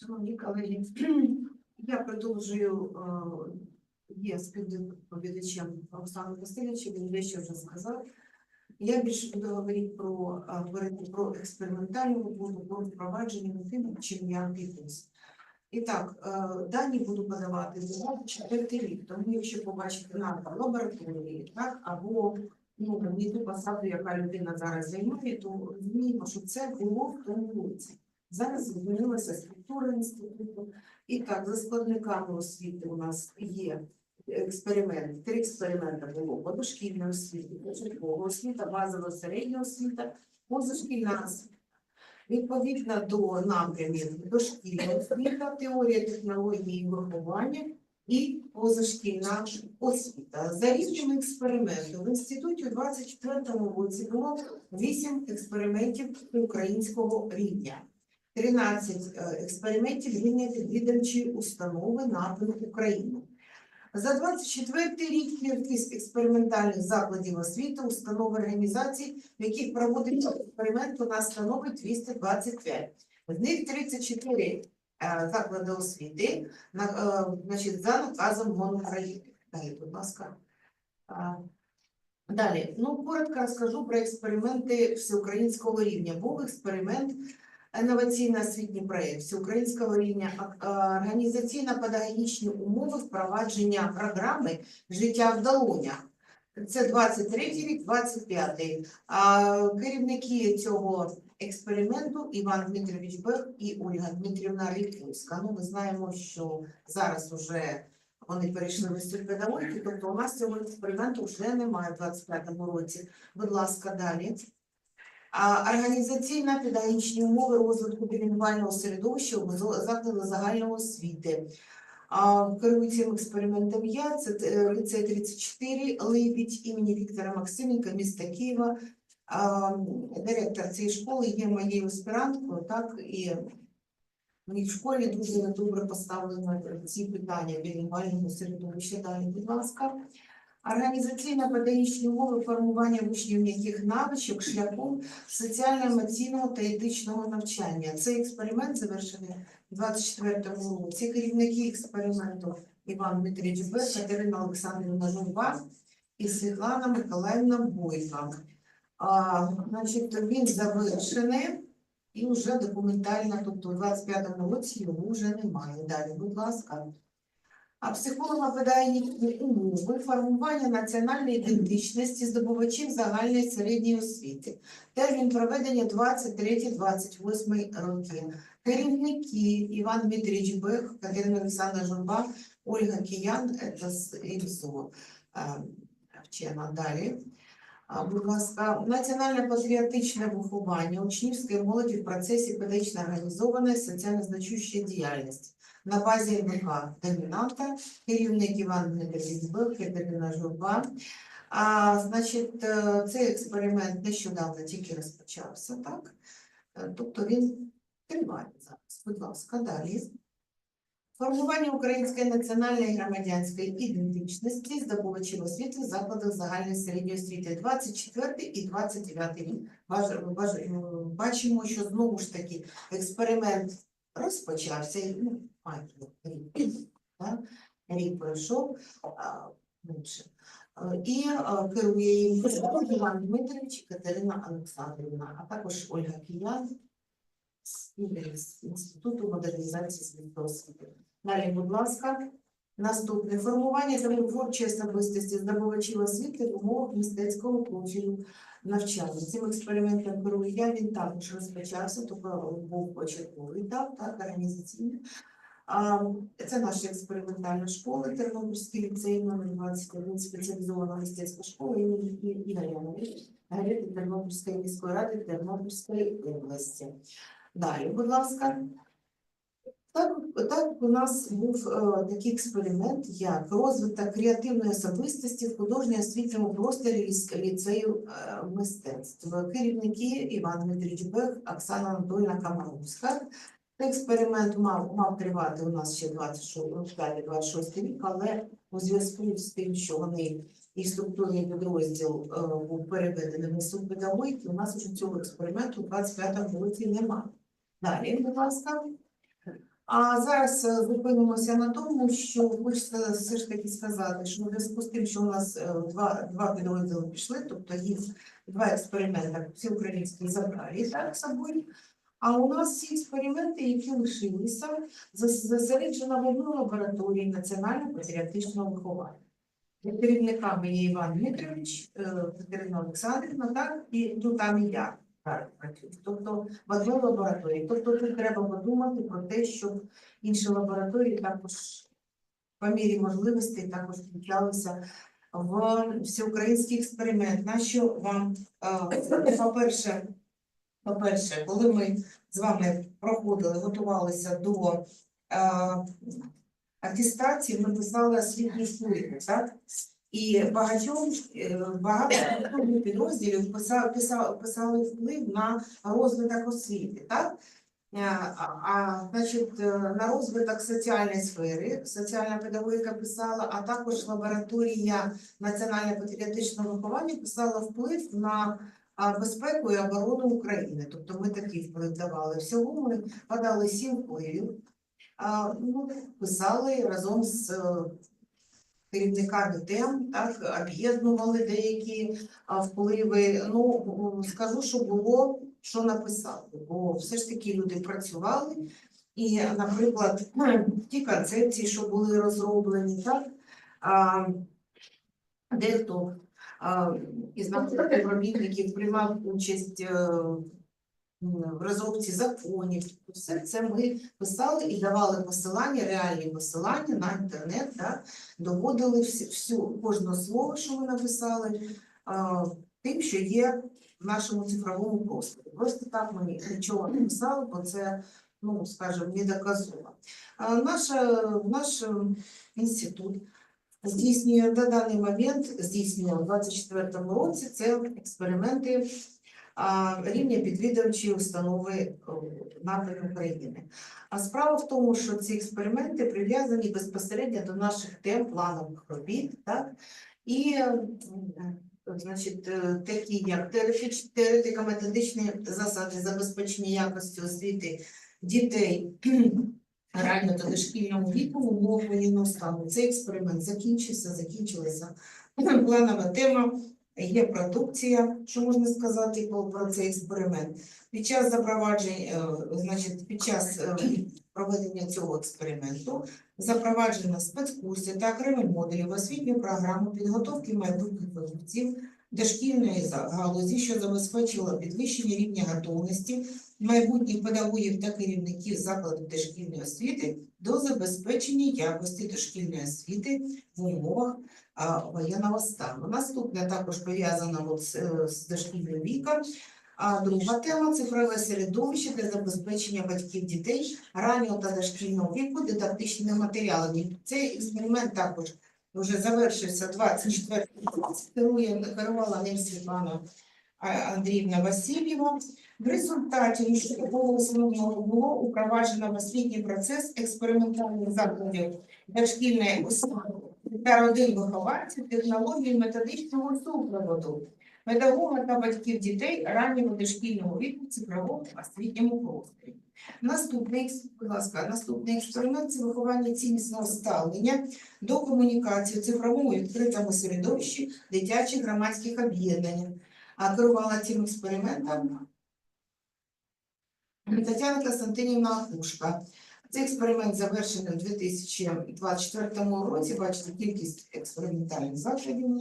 Шановні колеги, я продовжую е, є співдоповідачем Оксану Васильовичем, він дещо вже сказав. Я більше буду говорити про, е, говорити про експериментальну роботу, про впровадження тим, чим я опікуюсь. І так, е, дані буду подавати за четвертий рік, тому якщо побачите назву лабораторії, так, або ну, не ту посаду, яка людина зараз займає, то розуміємо, що це було в тому році. Зараз змінилася структура інституту. І так, за складниками освіти у нас є експеримент. Три експерименти було позашкільна освіта, початкова освіта, базова середня освіта, позашкільна освіта. Відповідно до напрямів дошкільна освіта, теорія технології виховання і позашкільна освіта. За рівнем експерименту в інституті у 24-му році було 8 експериментів українського рівня. 13 е, експериментів відвідувачі установи напрямку України. За 24 рік кількість експериментальних закладів освіти, установ організацій, в яких проводиться експеримент, у нас становить 225. З них 34 е, заклади освіти на, е, значить, за наказом МОН України. Далі, будь ласка. Далі, ну коротко розкажу про експерименти всеукраїнського рівня. Був експеримент інноваційно-освітній проєкт всеукраїнського рівня, а, організаційно-педагогічні умови впровадження програми життя в долонях. Це 23 рік, 25. А керівники цього експерименту Іван Дмитрович Бех і Ольга Дмитрівна Ріківська. Ну, ми знаємо, що зараз вже вони перейшли в інститут педагогіки, тобто у нас цього експерименту вже немає в 25-му році. Будь ласка, далі. Організаційна педагогічні умови розвитку білінгвального середовища у закладах загальної освіти. Керую цим експериментом я, це ліцей 34, Либідь імені Віктора Максименка, міста Києва. Директор цієї школи є моєю аспіранткою, так, і мені в школі дуже добре поставлено ці питання білінгвального середовища. Далі, будь ласка. Організаційно-педагогічні умови формування учнів м'яких навичок шляхом соціально-емоційного та етичного навчання. Цей експеримент завершений у 24-му році. Керівники експерименту Іван Дмитрич Бек, Катерина Олександрівна Журба і Світлана Миколаївна Бойка. А, значить, він завершений і вже документально, тобто у 25-му році його вже немає. Далі, будь ласка. А психолого-педагогічні умови формування національної ідентичності здобувачів загальної середньої освіти. Термін проведення 23-28 роки. Керівники Іван Дмитрич Бех, Катерина Олександра Журба, Ольга Киян ІМСО. Е, Вчена далі. Будь ласка, національно-патріотичне виховання учнівської молоді в процесі педагогічно організованої соціально значущої діяльності на базі МВК домінанта, керівник Іван Дмитрович Бех, Катерина Журба. А, значить, е, цей експеримент нещодавно тільки розпочався, так? Е, Тобто він триває зараз. Будь ласка, далі. Формування української національної і громадянської ідентичності здобувачів освіти в закладах загальної середньої освіти 24 і 29 рік. Бачимо, що знову ж таки експеримент розпочався, ну, майже рік, пройшов, менше. Е, І е, керує їм Іван Дмитрович і Катерина Олександрівна, а також Ольга Киян з Інституту модернізації світової освіти. Далі, будь ласка. Наступне формування творчої особистості здобувачів освіти в умовах мистецького профілю навчання. Цим експериментом керую я, він також розпочався, тобто був початковий етап, так, організаційний. Це наша експериментальна школа, Тернопільський ліцей номер 21, спеціалізована мистецька школа імені Ігоря Яновича, Галети Тернопільської міської ради Тернопільської області. Далі, будь ласка. Так, так у нас був е, такий експеримент, як розвиток креативної особистості в художньо-освітньому просторі ліцею е, мистецтв. Керівники Іван Дмитрич Бех, Оксана Анатольна Камаровська. Експеримент мав, мав тривати у нас ще 25-26 рік, але у зв'язку з тим, що вони і структурний підрозділ е, був переведений в інститут у нас уже цього експерименту у 25-му році немає. Далі, будь ласка. А зараз е, зупинимося на тому, що хочеться все ж таки сказати, що в зв'язку з тим, що у нас е, два, два підрозділи пішли, тобто їх два експерименти всеукраїнські забрали так собою. А у нас всі експерименти, які лишилися, зосереджено в одній лабораторії національно-патріотичного виховання. Керівниками є Іван Дмитрович, е, Катерина Олександрівна, так, і ну, там і я працюю. Тобто в одній лабораторії. Тобто тут треба подумати про те, щоб інші лабораторії також по мірі можливостей також включалися в всеукраїнський експеримент. На що вам, е, по-перше, по-перше, коли ми з вами проходили, готувалися до е, атестації, ми писали освітні впливи, так? І багатьом е, багато підрозділів писали, писали, писали вплив на розвиток освіти, так? Е, А, значить, на розвиток соціальної сфери, соціальна педагогіка писала, а також лабораторія національно-патріотичного виховання писала вплив на безпеку і оборону України. Тобто ми вплив давали. Всього ми подали сім впливів, ну, писали разом з е, керівниками тем, так, об'єднували деякі впливи. Ну, скажу, що було, що написали, бо все ж таки люди працювали. І, наприклад, ті концепції, що були розроблені, так, а, дехто із наших співробітників приймав участь е, в розробці законів. Все це ми писали і давали посилання, реальні посилання на інтернет, так, доводили всю кожне слово, що ми написали, тим, що є в нашому цифровому просторі. Просто так ми нічого не писали, бо це, ну, скажімо, недоказово. А Наша, наш е, інститут здійснює на даний момент, здійснює у 2024 році це експерименти рівня підвідувачі установи о, напрямку України. А справа в тому, що ці експерименти прив'язані безпосередньо до наших тем планових робіт, так? І значить, е, такі як теоретико-методичні засади забезпечення якості освіти дітей реально та дошкільному віку в умовах воєнного стану. Цей експеримент закінчився, закінчилася планова тема. Є продукція, що можна сказати про, цей експеримент. Під час запровадження, е, значить, під час е, проведення цього експерименту запроваджено спецкурси та окремі модулі в освітню програму підготовки майбутніх фахівців дошкільної галузі, що забезпечило підвищення рівня готовності майбутніх педагогів та керівників закладів дошкільної освіти до забезпечення якості дошкільної освіти в умовах воєнного стану. Наступне також пов'язано з, дошкільним віком. А друга тема цифрове середовище для забезпечення батьків дітей раннього та дошкільного віку дидактичними матеріалами. Цей експеримент також вже завершився 24 керує керувала ним Світлана Андріївна Васильєва. В результаті такого основного було упроваджено освітній процес експериментальних закладів дошкільної освіти та родин вихованців технології методичного супроводу педагога та батьків дітей раннього дошкільного віку в цифровому освітньому просторі. Наступний, будь ласка, наступний експеримент це виховання ціннісного ставлення до комунікації у цифровому відкритому середовищі дитячих громадських об'єднань. А керувала цим експериментом Тетяна Константинівна Акушка. Цей експеримент завершений у 2024 році. Бачите, кількість експериментальних закладів.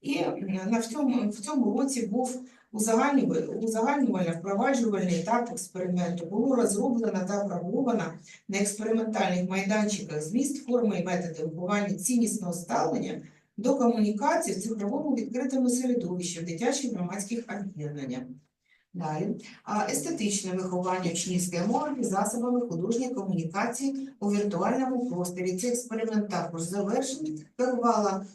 І на в цьому, в цьому році був узагальнювальний впроваджувальний етап експерименту. Було розроблено та опробовано на експериментальних майданчиках зміст, форми і методи виховання ціннісного ставлення до комунікації в цифровому відкритому середовищі в дитячих громадських об'єднаннях. Далі. Естетичне виховання учнівської молоді засобами художньої комунікації у віртуальному просторі. Цей експеримент також завершений. Керувала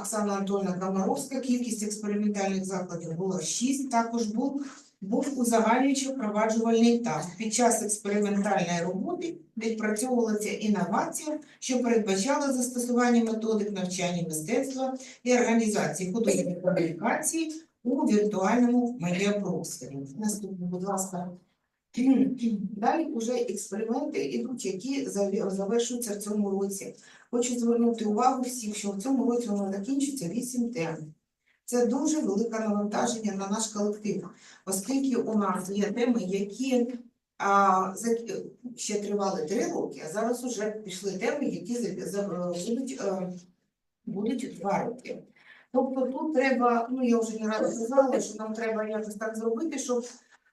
Оксана Анатольовна Комаровська. Кількість експериментальних закладів було 6. Також був, був узагальнюючий впроваджувальний етап. Під час експериментальної роботи відпрацьовувалася інновація, що передбачала застосування методик навчання мистецтва і організації художньої комунікації у віртуальному медіапросторі. Наступне, будь ласка. Далі вже експерименти йдуть, які завершуються в цьому році. Хочу звернути увагу всіх, що в цьому році воно закінчиться 8 тем. Це дуже велике навантаження на наш колектив, оскільки у нас є теми, які а, ще тривали 3 роки, а зараз вже пішли теми, які е, будуть 2 роки. Тобто тут треба, ну я вже не раз казала, що нам треба якось так зробити, щоб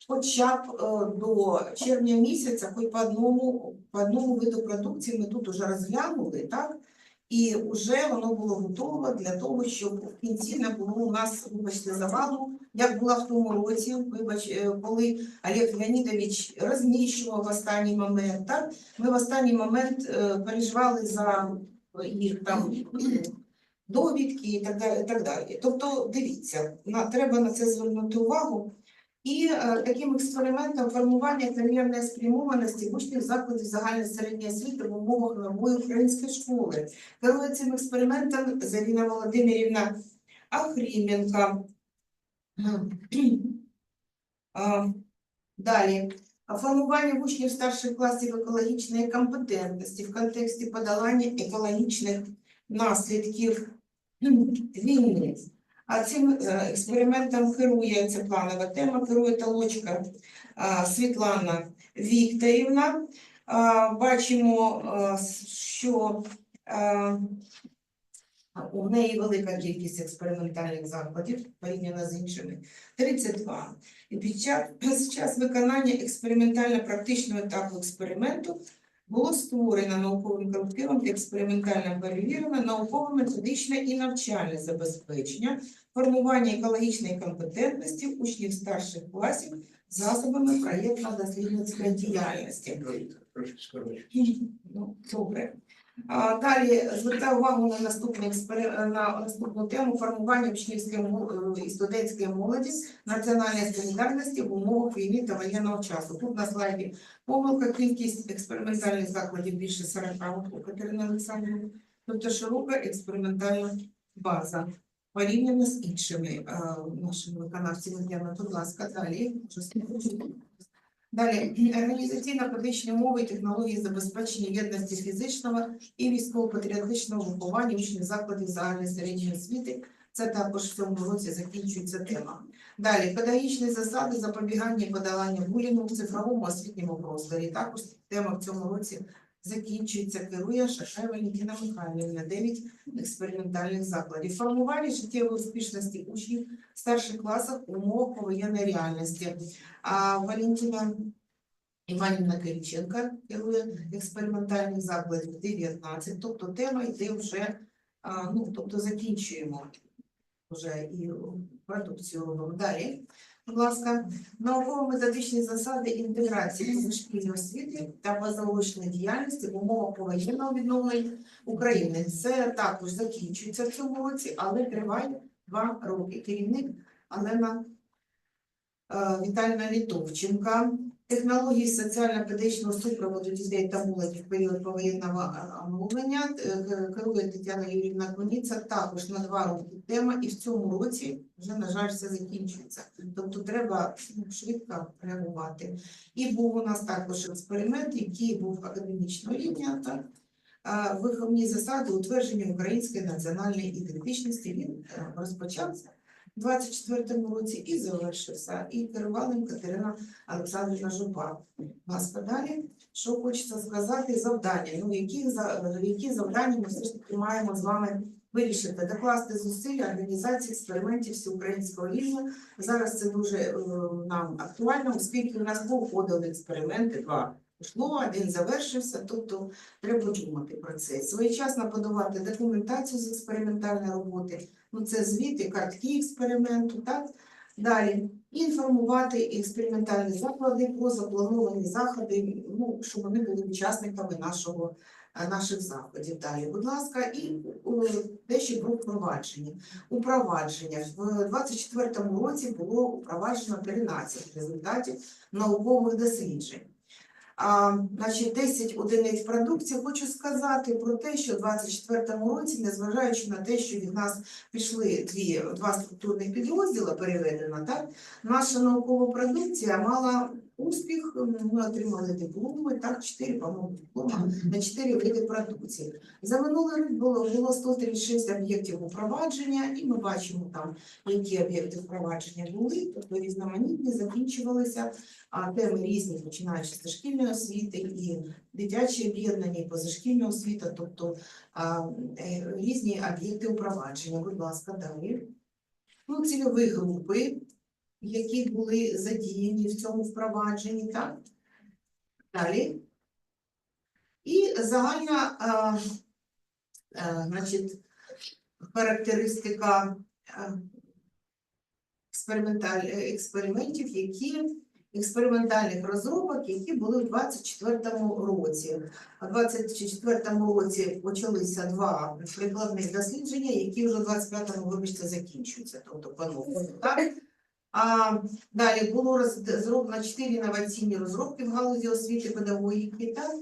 хоча б е, до червня місяця, хоч по одному, по одному виду продукції ми тут уже розглянули, так? І вже воно було готово для того, щоб в кінці не було у нас, вибачте, завалу, як була в тому році, вибач, е, коли Олег Леонідович розміщував в останній момент, так? Ми в останній момент е, переживали за їх там довідки і так далі. Так далі. Тобто, дивіться, на, треба на це звернути увагу. І е, таким експериментом формування кар'єрної спрямованості учнів закладів загальної середньої освіти в умовах нової української школи. Керує цим експериментом Заріна Володимирівна Ахріменка. Далі. Формування учнів старших класів екологічної компетентності в контексті подолання екологічних наслідків війни. А цим е, експериментом керує це планова тема, керує толочка Світлана Вікторівна. Бачимо, що у неї велика кількість експериментальних закладів порівняно з іншими 32. І під час, під час виконання експериментально-практичного етапу експерименту було створено науковим колективом експериментально перевірено науково-методичне і навчальне забезпечення формування екологічної компетентності учнів старших класів засобами проєктно-дослідницької діяльності. Ну, добре. Далі звертаю увагу на наступний на наступну тему формування учнівської е, і студентської молоді національної солідарності в умовах війни та воєнного часу. Тут на слайді помилка, кількість експериментальних закладів більше 40 у Катерини Олександрівни, тобто широка експериментальна база порівняно з іншими е, нашими виконавцями. Будь ласка, далі. Далі організаційно-педагогічні умови і технології забезпечення єдності фізичного і військово-патріотичного виховання учнів закладів загальної середньої освіти. Це також в цьому році закінчується тема. Далі педагогічні засади запобігання і подолання булінгу в цифровому освітньому просторі. Також тема в цьому році закінчується. Керує Шашай Валентина Михайлівна, 9 експериментальних закладів. Формування життєвої успішності учнів в старших класах в умовах повоєнної реальності. А Валентина Іванівна Кириченка керує експериментальних закладів 19, тобто тема йде вже, ну, тобто закінчуємо вже і продукцію робимо. Далі, будь ласка, науково-методичні засади інтеграції позашкільної освіти та позаочної діяльності в умовах повоєнного відновлення України. Це також закінчується в цьому році, але триває два роки. Керівник Олена Вітальна Віталіна Літовченка. Технології соціально-педагогічного супроводу дітей та молоді в період повоєнного е, мовлення е, керує Тетяна Юрівна Коніця також на два роки тема, і в цьому році вже, на жаль, все закінчується. Тобто треба ну, швидко реагувати. І був у нас також експеримент, який був академічного рівня, так, виховні засади утвердження української національної ідентичності. Він е, розпочався у 24-му році і завершився. І керувала Катерина Олександрівна Жупа. Ласка, далі. Що хочеться сказати, завдання. Ну, які, які завдання ми все ж таки маємо з вами вирішити? Докласти зусилля організації експериментів всеукраїнського рівня. Зараз це дуже е, нам актуально, оскільки у нас повходили експерименти, два пішло, один завершився, тобто треба думати про це. Своєчасно подавати документацію з експериментальної роботи, ну це звіти, картки експерименту, так? Далі інформувати експериментальні заклади про заплановані заходи, ну, щоб вони були учасниками нашого, е, наших заходів. Далі, будь ласка, і е, дещо про впровадження. Упровадження в 24-му році було упроваджено 13 результатів наукових досліджень. А, значить, 10 одиниць продукції. Хочу сказати про те, що в 24-му році, незважаючи на те, що від нас пішли дві, два структурних підрозділи переведено, так, наша наукова продукція мала успіх. Ми отримали дипломи, так, 4, по-моєму, диплома на 4 види продукції. За минулий рік було, було 136 об'єктів упровадження, і ми бачимо там, які об'єкти впровадження були, тобто різноманітні, закінчувалися, а теми різні, починаючи з дошкільної освіти, і дитячі об'єднання, і позашкільна освіта, тобто а, е, різні об'єкти упровадження. Будь ласка, далі. Ну, цільові групи, які були задіяні в цьому впровадженні, так? Далі. І загальна а, а, значить, характеристика а, експерименталь, е, експериментів, які експериментальних розробок, які були у 24-му році. У 24-му році почалися два прикладних дослідження, які вже у 25-му, вибачте, закінчуються, тобто по-новому. Так? А далі було роз- зроблено 4 інноваційні розробки в галузі освіти, педагогіки, так?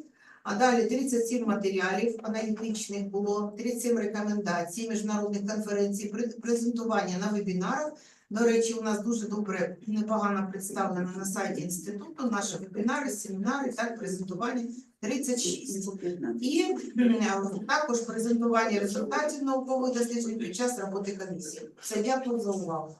А далі 37 матеріалів аналітичних було, 37 рекомендацій, міжнародних конференцій, пре- презентування на вебінарах. До речі, у нас дуже добре, непогано представлено на сайті інституту наші вебінари, семінари, так, презентування 36. І також презентування результатів наукових досліджень під час роботи комісії. Все, дякую за увагу.